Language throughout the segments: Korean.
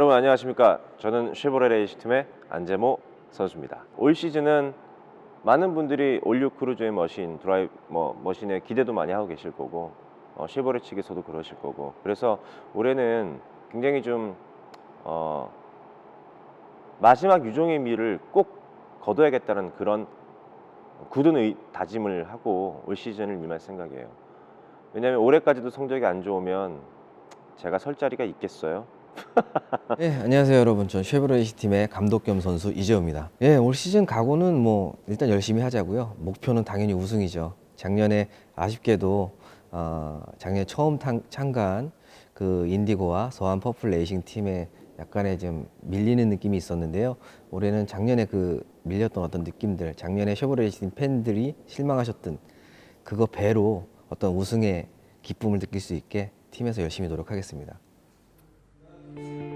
여러분 안녕하십니까? 저는 쉐보레 레이시 팀의 안재모 선수입니다. 올 시즌은 많은 분들이 올류 크루즈의 머신, 드라이 뭐 머신에 기대도 많이 하고 계실 거고 어, 쉐보레 측에서도 그러실 거고 그래서 올해는 굉장히 좀 어, 마지막 유종의 미를 꼭 거둬야겠다는 그런 굳은 의, 다짐을 하고 올 시즌을 임할 생각이에요. 왜냐하면 올해까지도 성적이 안 좋으면 제가 설 자리가 있겠어요? 네, 안녕하세요 여러분. 전 쉐보레이시 팀의 감독 겸 선수 이재호입니다. 예, 올 시즌 각오는 뭐 일단 열심히 하자고요. 목표는 당연히 우승이죠. 작년에 아쉽게도 어, 작년 처음 탕- 참가한 그 인디고와 서한 퍼플 레이싱 팀에 약간의 좀 밀리는 느낌이 있었는데요. 올해는 작년에 그 밀렸던 어떤 느낌들, 작년에 쉐보레이시 팀 팬들이 실망하셨던 그거 배로 어떤 우승의 기쁨을 느낄 수 있게 팀에서 열심히 노력하겠습니다. you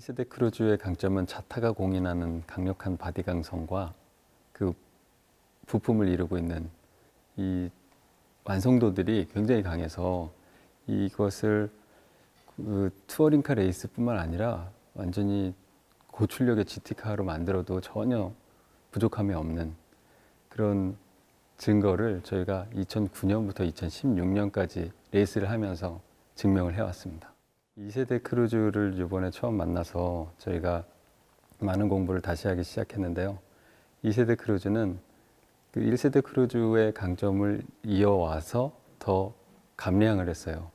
일세대 크루즈의 강점은 자타가 공인하는 강력한 바디 강성과 그 부품을 이루고 있는 이 완성도들이 굉장히 강해서 이것을 그 투어링카 레이스뿐만 아니라 완전히 고출력의 GT카로 만들어도 전혀 부족함이 없는 그런 증거를 저희가 2009년부터 2016년까지 레이스를 하면서 증명을 해왔습니다. 2세대 크루즈를 이번에 처음 만나서 저희가 많은 공부를 다시 하기 시작했는데요. 2세대 크루즈는 그 1세대 크루즈의 강점을 이어와서 더 감량을 했어요.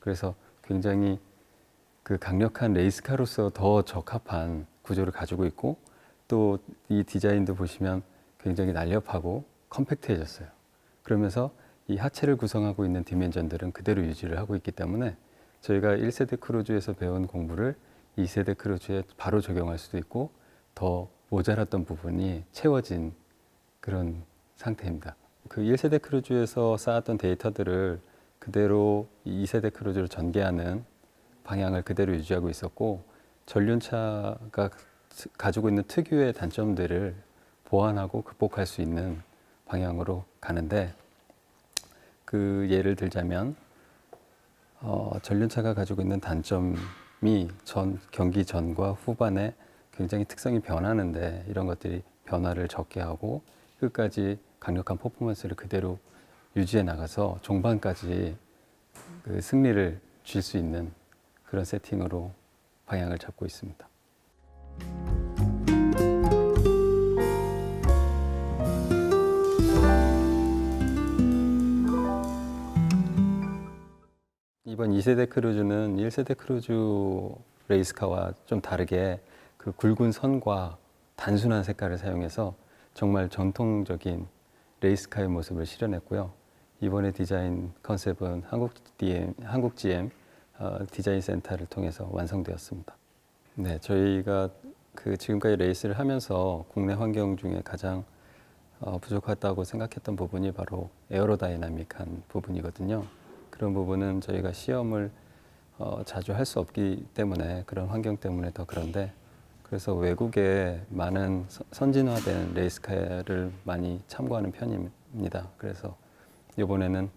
그래서 굉장히 그 강력한 레이스카로서 더 적합한 구조를 가지고 있고 또 이 디자인도 보시면 굉장히 날렵하고 컴팩트해졌어요. 그러면서 이 하체를 구성하고 있는 디멘전들은 그대로 유지를 하고 있기 때문에 저희가 1세대 크루즈에서 배운 공부를 2세대 크루즈에 바로 적용할 수도 있고 더 모자랐던 부분이 채워진 그런 상태입니다. 그 1세대 크루즈에서 쌓았던 데이터들을 그대로 2세대 크루즈로 전개하는 방향을 그대로 유지하고 있었고 전륜차가 가지고 있는 특유의 단점들을 보완하고 극복할 수 있는 방향으로 가는데 그 예를 들자면 어, 전륜차가 가지고 있는 단점이 전 경기 전과 후반에 굉장히 특성이 변하는데 이런 것들이 변화를 적게 하고 끝까지 강력한 퍼포먼스를 그대로 유지해 나가서 종반까지 그 승리를 줄수 있는 그런 세팅으로 방향을 잡고 있습니다. 이번 2세대 크루즈는 1세대 크루즈 레이스카와 좀 다르게 그 굵은 선과 단순한 색깔을 사용해서 정말 전통적인 레이스카의 모습을 실현했고요. 이번에 디자인 컨셉은 한국 DM, 한국 GM 어, 디자인 센터를 통해서 완성되었습니다. 네, 저희가 그 지금까지 레이스를 하면서 국내 환경 중에 가장 어, 부족하다고 생각했던 부분이 바로 에어로다이나믹한 부분이거든요. 그런 부분은 저희가 시험을 어, 자주 할 수 없기 때문에 그런 환경 때문에 더 그런데 그래서 외국에 많은 서- 선진화된 레이스카를 많이 참고하는 편입니다. 그래서 이번에는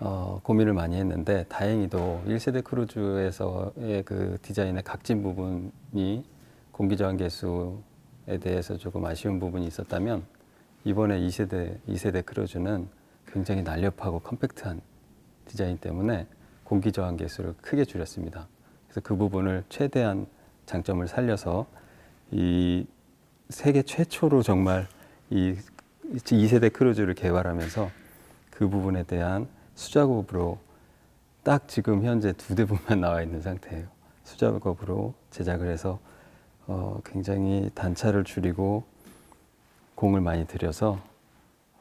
어, 고민을 많이 했는데 다행히도 1세대 크루즈에서의 그 디자인의 각진 부분이 공기 저항 개수에 대해서 조금 아쉬운 부분이 있었다면 이번에 2세대 2세대 크루즈는 굉장히 날렵하고 컴팩트한 디자인 때문에 공기 저항 개수를 크게 줄였습니다. 그래서 그 부분을 최대한 장점을 살려서 이 세계 최초로 정말 이 2세대 크루즈를 개발하면서 그 부분에 대한 수작업으로 딱 지금 현재 두 대분만 나와 있는 상태예요. 수작업으로 제작을 해서 어, 굉장히 단차를 줄이고 공을 많이 들여서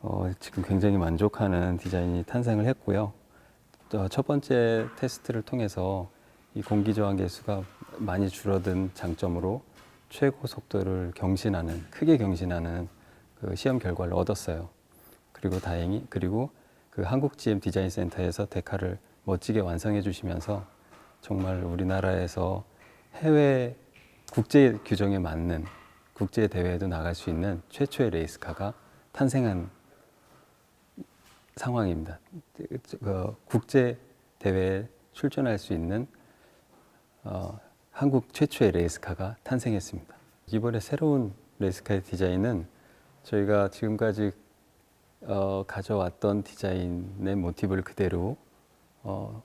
어, 지금 굉장히 만족하는 디자인이 탄생을 했고요. 어, 첫 번째 테스트를 통해서 이 공기 저항 계수가 많이 줄어든 장점으로 최고 속도를 경신하는 크게 경신하는 그 시험 결과를 얻었어요. 그리고 다행히 그리고 그 한국 GM 디자인 센터에서 데카를 멋지게 완성해 주시면서 정말 우리나라에서 해외 국제 규정에 맞는 국제 대회에도 나갈 수 있는 최초의 레이스카가 탄생한 상황입니다. 그 국제 대회에 출전할 수 있는 어, 한국 최초의 레이스카가 탄생했습니다. 이번에 새로운 레이스카의 디자인은 저희가 지금까지 어, 가져왔던 디자인의 모티브를 그대로 어,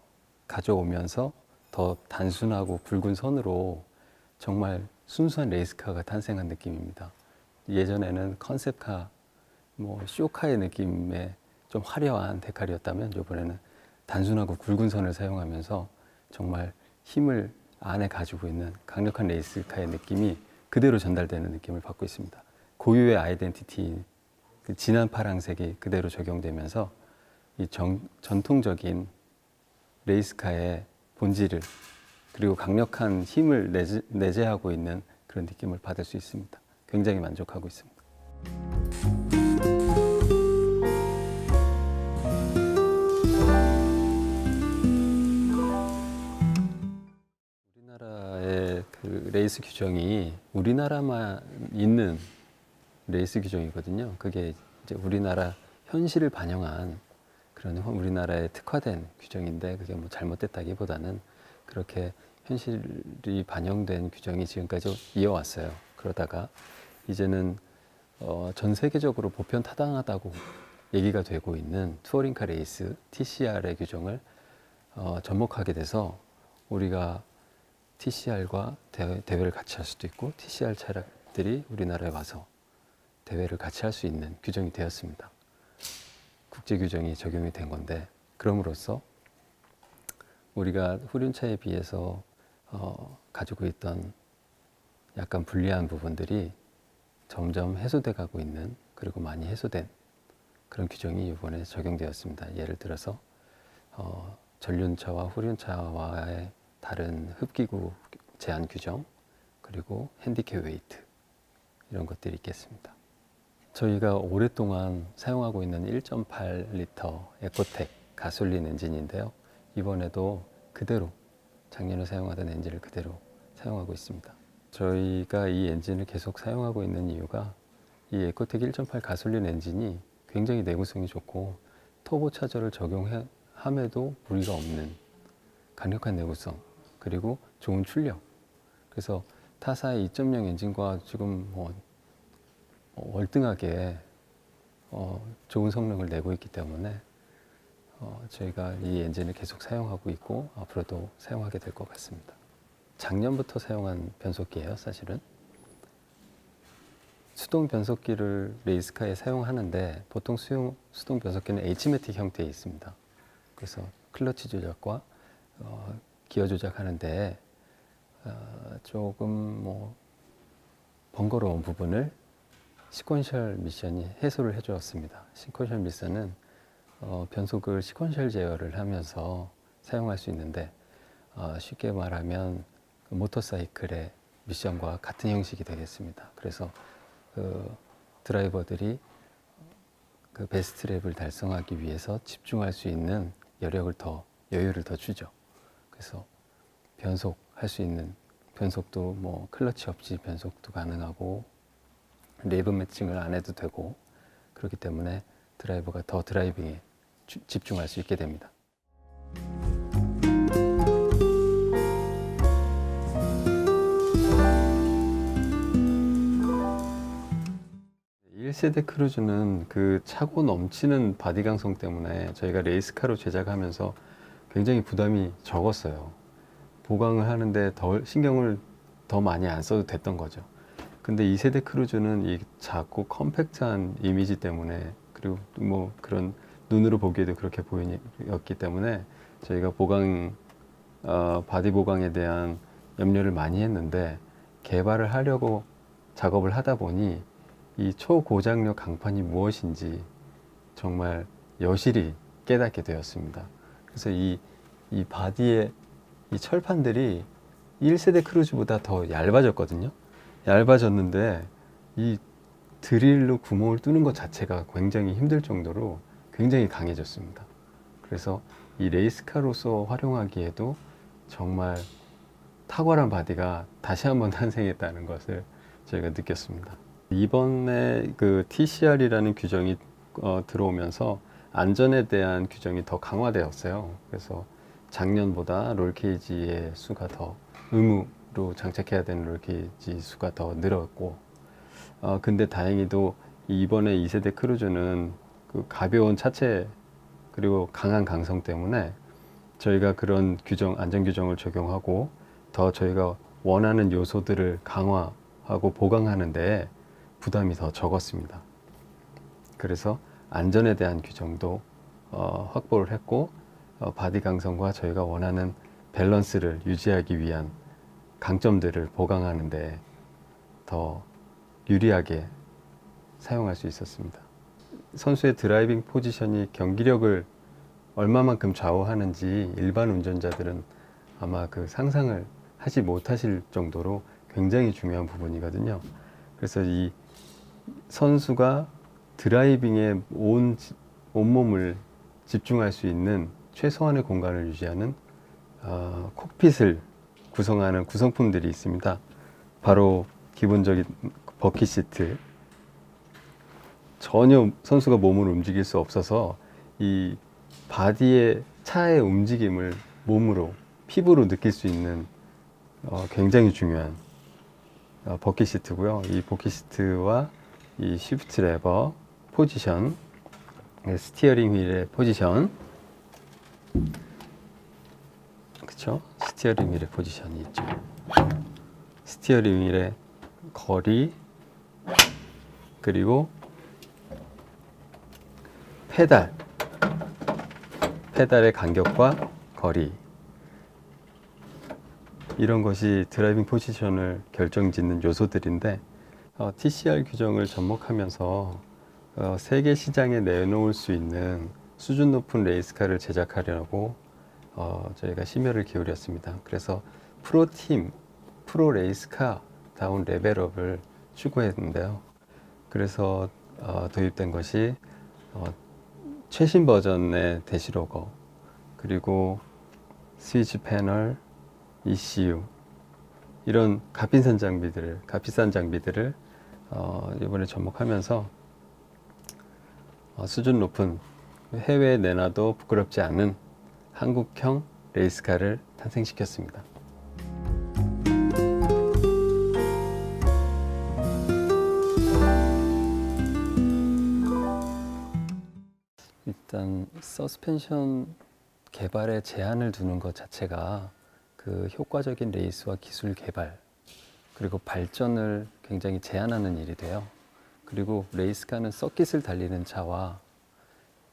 가져오면서 더 단순하고 굵은 선으로 정말 순수한 레이스카가 탄생한 느낌입니다. 예전에는 컨셉카, 뭐 쇼카의 느낌의 좀 화려한 데칼이었다면 이번에는 단순하고 굵은 선을 사용하면서 정말 힘을 안에 가지고 있는 강력한 레이스카의 느낌이 그대로 전달되는 느낌을 받고 있습니다. 고유의 아이덴티티, 그 진한 파랑색이 그대로 적용되면서 이 정, 전통적인 레이스카의 본질을 그리고 강력한 힘을 내재, 내재하고 있는 그런 느낌을 받을 수 있습니다. 굉장히 만족하고 있습니다. 레이스 규정이 우리나라만 있는 레이스 규정이거든요. 그게 이제 우리나라 현실을 반영한 그런 우리나라의 특화된 규정인데 그게 뭐 잘못됐다기보다는 그렇게 현실이 반영된 규정이 지금까지 이어왔어요. 그러다가 이제는 어, 전 세계적으로 보편 타당하다고 얘기가 되고 있는 투어링카 레이스 TCR의 규정을 어, 접목하게 돼서 우리가 TCR과 대회, 대회 를 같이 할 수도 있고 TCR 차량들이 우리나라에 와서 대회를 같이 할 수 있는 규정이 되었습니다. 국제 규정이 적용이 된 건데 그럼으로써 우리가 후륜차에 비해서 어, 가지고 있던 약간 불리한 부분들이 점점 해소돼 가고 있는 그리고 많이 해소된 그런 규정이 이번에 적용되었습니다. 예를 들어서 어, 전륜차와 후륜차와의 다른 흡기구 제한 규정 그리고 핸디캡 웨이트 이런 것들이 있겠습니다. 저희가 오랫동안 사용하고 있는 1.8리터 에코텍 가솔린 엔진인데요. 이번에도 그대로 작년에 사용하던 엔진을 그대로 사용하고 있습니다. 저희가 이 엔진을 계속 사용하고 있는 이유가 이 에코텍 1.8 가솔린 엔진이 굉장히 내구성이 좋고 터보 차저를 적용함에도 무리가 없는 강력한 내구성 그리고 좋은 출력. 그래서 타사의 2.0 엔진과 지금 뭐 어, 월등하게 어, 좋은 성능을 내고 있기 때문에 어, 저희가 이 엔진을 계속 사용하고 있고 앞으로도 사용하게 될 것 같습니다. 작년부터 사용한 변속기예요, 사실은. 수동 변속기를 레이스카에 사용하는데 보통 수용, 수동 변속기는 H매틱 형태에 있습니다. 그래서 클러치 조작과 어, 기어 조작하는데 어, 조금 뭐 번거로운 부분을 시퀀셜 미션이 해소를 해주었습니다. 시퀀셜 미션은 어, 변속을 시퀀셜 제어를 하면서 사용할 수 있는데 어, 쉽게 말하면 그 모터사이클의 미션과 같은 형식이 되겠습니다. 그래서 그 드라이버들이 그 베스트 랩을 달성하기 위해서 집중할 수 있는 여력을 더 여유를 더 주죠. 그래서 변속 할 수 있는 변속도 뭐 클러치 없이 변속도 가능하고 레이브 매칭을 안 해도 되고 그렇기 때문에 드라이버가 더 드라이빙에 주- 집중할 수 있게 됩니다. 1세대 크루즈는 그 차고 넘치는 바디 강성 때문에 저희가 레이스카로 제작하면서 굉장히 부담이 적었어요. 보강을 하는데 더 신경을 더 많이 안 써도 됐던 거죠. 근데 2세대 크루즈는 이 작고 컴팩트한 이미지 때문에 그리고 또뭐 그런 눈으로 보기에도 그렇게 보였기 때문에 저희가 보강 어, 바디 보강에 대한 염려를 많이 했는데 개발을 하려고 작업을 하다 보니 이 초고장력 강판이 무엇인지 정말 여실히 깨닫게 되었습니다. 그래서 이, 이 바디의 이 철판들이 1세대 크루즈보다 더 얇아졌거든요. 얇아졌는데 이 드릴로 구멍을 뚫는 것 자체가 굉장히 힘들 정도로 굉장히 강해졌습니다. 그래서 이 레이스카로서 활용하기에도 정말 탁월한 바디가 다시 한번 탄생했다는 것을 저희가 느꼈습니다. 이번에 그 TCR이라는 규정이 어, 들어오면서 안전에 대한 규정이 더 강화되었어요. 그래서 작년보다 롤케이지의 수가 더 의무로 장착해야 되는 롤케이지 수가 더 늘었고, 어, 근데 다행히도 이번에 2세대 크루즈는 그 가벼운 차체 그리고 강한 강성 때문에 저희가 그런 규정, 안전 규정을 적용하고 더 저희가 원하는 요소들을 강화하고 보강하는데 부담이 더 적었습니다. 그래서 안전에 대한 규정도 어, 확보를 했고 어, 바디 강성과 저희가 원하는 밸런스를 유지하기 위한 강점들을 보강하는 데 더 유리하게 사용할 수 있었습니다. 선수의 드라이빙 포지션이 경기력을 얼마만큼 좌우하는지 일반 운전자들은 아마 그 상상을 하지 못하실 정도로 굉장히 중요한 부분이거든요. 그래서 이 선수가 드라이빙에 온 지- 온몸을 집중할 수 있는 최소한의 공간을 유지하는 어, 콕핏을 구성하는 구성품들이 있습니다. 바로 기본적인 버킷 시트. 전혀 선수가 몸을 움직일 수 없어서 이 바디의 차의 움직임을 몸으로 피부로 느낄 수 있는 어, 굉장히 중요한 어, 버킷 시트고요. 이 버킷 시트와 이 쉬프트 레버 포지션, 네, 스티어링 휠의 포지션, 그렇죠? 스티어링 휠의 포지션이 있죠. 스티어링 휠의 거리 그리고 페달, 페달의 간격과 거리 이런 것이 드라이빙 포지션을 결정짓는 요소들인데 어, TCR 규정을 접목하면서 어, 세계 시장에 내놓을 수 있는 수준 높은 레이스카를 제작하려고 어, 저희가 심혈을 기울였습니다. 그래서 프로팀, 프로 레이스카 다운 레벨업을 추구했는데요. 그래서 어, 도입된 것이 어, 최신 버전의 대시로거 그리고 스위치 패널, ECU 이런 값비싼 장비들을 값비싼 장비들을 어, 이번에 접목하면서 어, 수준 높은 해외에 내놔도 부끄럽지 않은 한국형 레이스카를 탄생시켰습니다. 일단 서스펜션 개발에 제한을 두는 것 자체가 그 효과적인 레이스와 기술 개발 그리고 발전을 굉장히 제한하는 일이 돼요. 그리고 레이스카는 서킷을 달리는 차와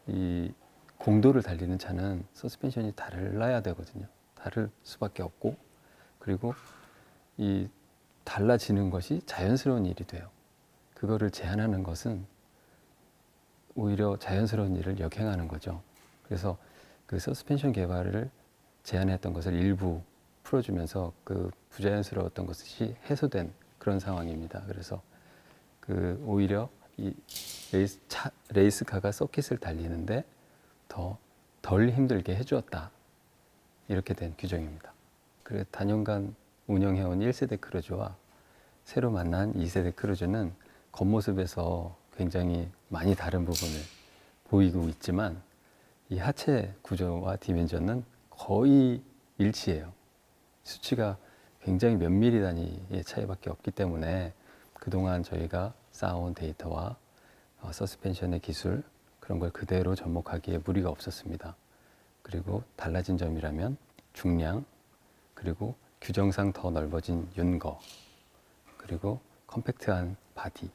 이 공도를 달리는 차는 서스펜션이 달라야 되거든요. 다를 수밖에 없고 그리고 이 달라지는 것이 자연스러운 일이 돼요. 그거를 제한하는 것은 오히려 자연스러운 일을 역행하는 거죠. 그래서 그 서스펜션 개발을 제한했던 것을 일부 풀어주면서 그 부자연스러웠던 것이 해소된 그런 상황입니다. 그래서 그 오히려 이 레이스 차, 레이스카가 서킷을 달리는데 더 덜 힘들게 해주었다. 이렇게 된 규정입니다. 그래 단연간 운영해온 1세대 크루즈와 새로 만난 2세대 크루즈는 겉모습에서 굉장히 많이 다른 부분을 보이고 있지만 이 하체 구조와 디멘전은 거의 일치해요. 수치가 굉장히 몇 미리 단위의 차이밖에 없기 때문에 그동안 저희가 쌓아온 데이터와 어, 서스펜션의 기술 그런 걸 그대로 접목하기에 무리가 없었습니다. 그리고 달라진 점이라면 중량 그리고 규정상 더 넓어진 윤거 그리고 컴팩트한 바디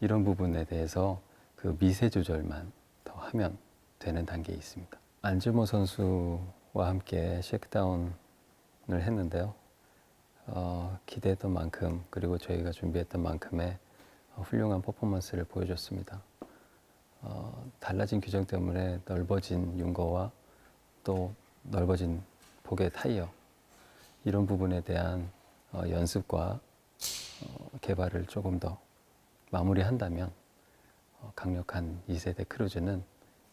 이런 부분에 대해서 그 미세 조절만 더 하면 되는 단계에 있습니다. 안즈모 선수와 함께 쉐크다운을 했는데요. 어, 기대했던 만큼 그리고 저희가 준비했던 만큼의 어, 훌륭한 퍼포먼스를 보여줬습니다. 어, 달라진 규정 때문에 넓어진 윤거와 또 넓어진 복의 타이어 이런 부분에 대한 어, 연습과 어, 개발을 조금 더 마무리한다면 어, 강력한 2세대 크루즈는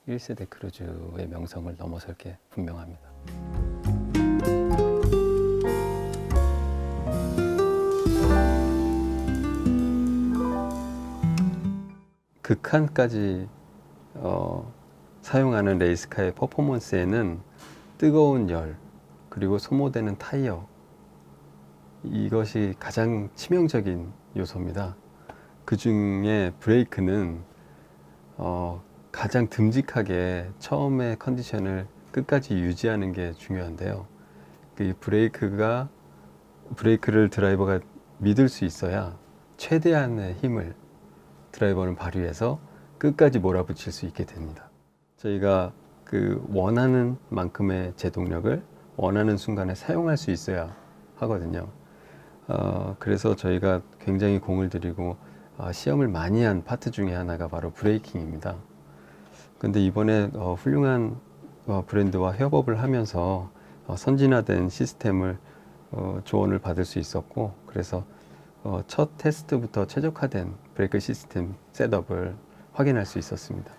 1세대 크루즈의 명성을 넘어설 게 분명합니다. 극한까지 어, 사용하는 레이스카의 퍼포먼스에는 뜨거운 열 그리고 소모되는 타이어 이것이 가장 치명적인 요소입니다. 그 중에 브레이크는 어, 가장 듬직하게 처음에 컨디션을 끝까지 유지하는 게 중요한데요. 그 브레이크가 브레이크를 드라이버가 믿을 수 있어야 최대한의 힘을 드라이버는 발휘해서 끝까지 몰아붙일 수 있게 됩니다. 저희가 그 원하는 만큼의 제동력을 원하는 순간에 사용할 수 있어야 하거든요. 어, 그래서 저희가 굉장히 공을 들이고 어, 시험을 많이 한 파트 중에 하나가 바로 브레이킹입니다. 근데 이번에 어, 훌륭한 어, 브랜드와 협업을 하면서 어, 선진화된 시스템을 어, 조언을 받을 수 있었고 그래서 어, 첫 테스트부터 최적화된 브레이크 시스템 셋업을 확인할 수 있었습니다.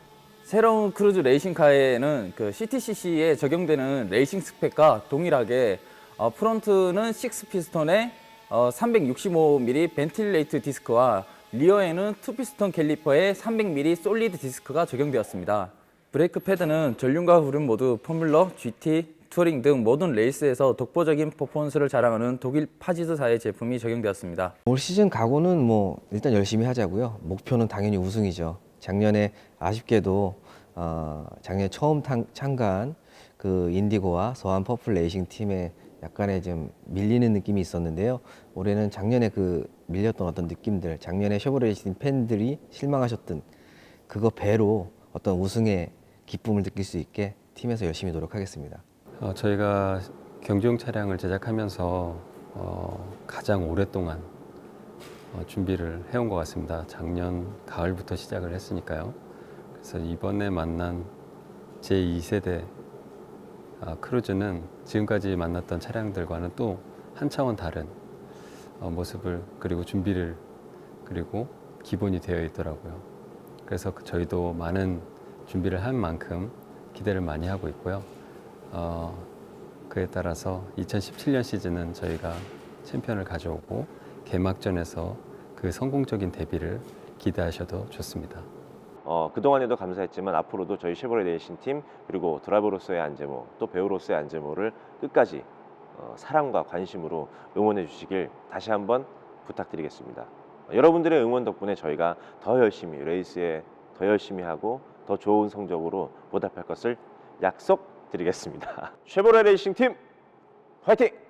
새로운 크루즈 레이싱카에는 그 CTCC에 적용되는 레이싱 스펙과 동일하게 어, 프론트는 6 피스톤에 어, 365mm 벤틸레이트 디스크와 리어에는 2 피스톤 캘리퍼에 300mm 솔리드 디스크가 적용되었습니다. 브레이크 패드는 전륜과 후륜 모두 포뮬러, GT, 투어링 등 모든 레이스에서 독보적인 퍼포먼스를 자랑하는 독일 파지드사의 제품이 적용되었습니다. 올 시즌 각오는 뭐 일단 열심히 하자고요. 목표는 당연히 우승이죠. 작년에 아쉽게도 어, 작년에 처음 탕- 참가한 그 인디고와 서한 퍼플 레이싱 팀에 약간의 좀 밀리는 느낌이 있었는데요. 올해는 작년에 그 밀렸던 어떤 느낌들, 작년에 쉐보레 레이싱 팬들이 실망하셨던 그거 배로 어떤 우승의 기쁨을 느낄 수 있게 팀에서 열심히 노력하겠습니다. 어, 저희가 경주용 차량을 제작하면서 어, 가장 오랫동안 어, 준비를 해온 것 같습니다. 작년 가을부터 시작을 했으니까요. 그래서 이번에 만난 제 2세대 아, 크루즈는 지금까지 만났던 차량들과는 또 한 차원 다른 어, 모습을 그리고 준비를 그리고 기본이 되어 있더라고요. 그래서 그 저희도 많은 준비를 한 만큼 기대를 많이 하고 있고요. 어, 그에 따라서 2017년 시즌은 저희가 챔피언을 가져오고 개막전에서 그 성공적인 데뷔를 기대하셔도 좋습니다. 어, 그동안에도 감사했지만 앞으로도 저희 쉐보레 레이싱 팀 그리고 드라이버로서의 안재모 또 배우로서의 안재모를 끝까지 어, 사랑과 관심으로 응원해 주시길 다시 한번 부탁드리겠습니다. 어, 여러분들의 응원 덕분에 저희가 더 열심히 레이스에 더 열심히 하고 더 좋은 성적으로 보답할 것을 약속 드리겠습니다. 쉐보레 레이싱 팀 화이팅!